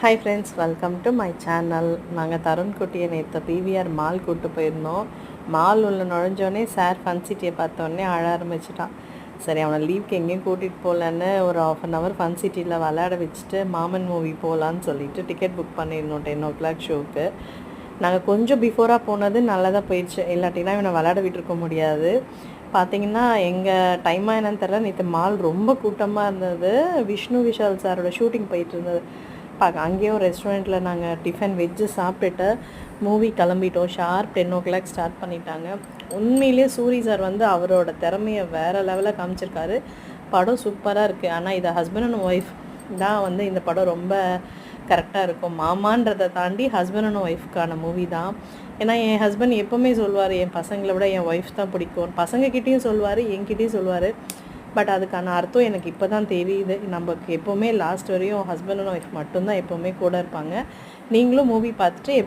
Hi friends welcome to my channel நாங்கள் தருண்குட்டியை நேற்று பிவிஆர் மால் கூப்பிட்டு போயிருந்தோம். மால் உள்ள நுழைஞ்சோடனே சார் ஃபன் சிட்டியை பார்த்தோன்னே அழ ஆரம்பிச்சிட்டான். சரி அவனை லீவ்க்கு எங்கேயும் கூட்டிகிட்டு போகலன்னு ஒரு ஆஃப் அன் ஹவர் ஃபன் சிட்டியில் விளையாட வச்சுட்டு மாமன் மூவி போகலான்னு சொல்லிட்டு டிக்கெட் புக் பண்ணியிருந்தோம் டென் ஓ கிளாக் ஷோக்கு நாங்கள் கொஞ்சம் பிஃபோராக போனது நல்லதாக போயிடுச்சு. இல்லாட்டினா இவனை விளையாட விட்டுருக்க முடியாது. பார்த்தீங்கன்னா எங்கள் டைமாக என்னன்னு தெரில நேற்று மால் ரொம்ப கூட்டமாக இருந்தது. விஷ்ணு விஷால் சாரோட ஷூட்டிங் போயிட்டு இருந்தது. அங்கேயே ஒரு ரெஸ்டாரண்ட்டில் நாங்கள் டிஃபன் வெஜ்ஜு சாப்பிட்டுட்டு மூவி கிளம்பிட்டோம். Sharp ten o'clock start பண்ணிட்டாங்க. உண்மையிலேயே சூரி சார் வந்து அவரோட திறமையை வேறு லெவலில் காமிச்சிருக்காரு. படம் சூப்பராக இருக்குது ஆனால் இதை ஹஸ்பண்ட் அண்ட் ஒய்ஃப் தான் வந்து இந்த படம் ரொம்ப கரெக்டாக இருக்கும். மாமான்றதை தாண்டி ஹஸ்பண்ட் அண்ட் ஒய்ஃப்க்கான மூவி தான். ஏன்னா என் ஹஸ்பண்ட் எப்போவுமே சொல்லுவார் என் பசங்களை விட என் ஒய்ஃப் தான் பிடிக்கும். பசங்கக்கிட்டேயும் சொல்லுவார் என்கிட்டேயும் சொல்லுவார் பட் அதுக்கான அர்த்தம் எனக்கு இப்போ தான் தெரியுது. நமக்கு எப்போவுமே லாஸ்ட் வரையும் ஹஸ்பண்ட் அண்ட் ஒய்ஃப் மட்டும்தான் எப்போவுமே கூட இருப்பாங்க. நீங்களும் மூவி பார்த்துட்டு எப்படி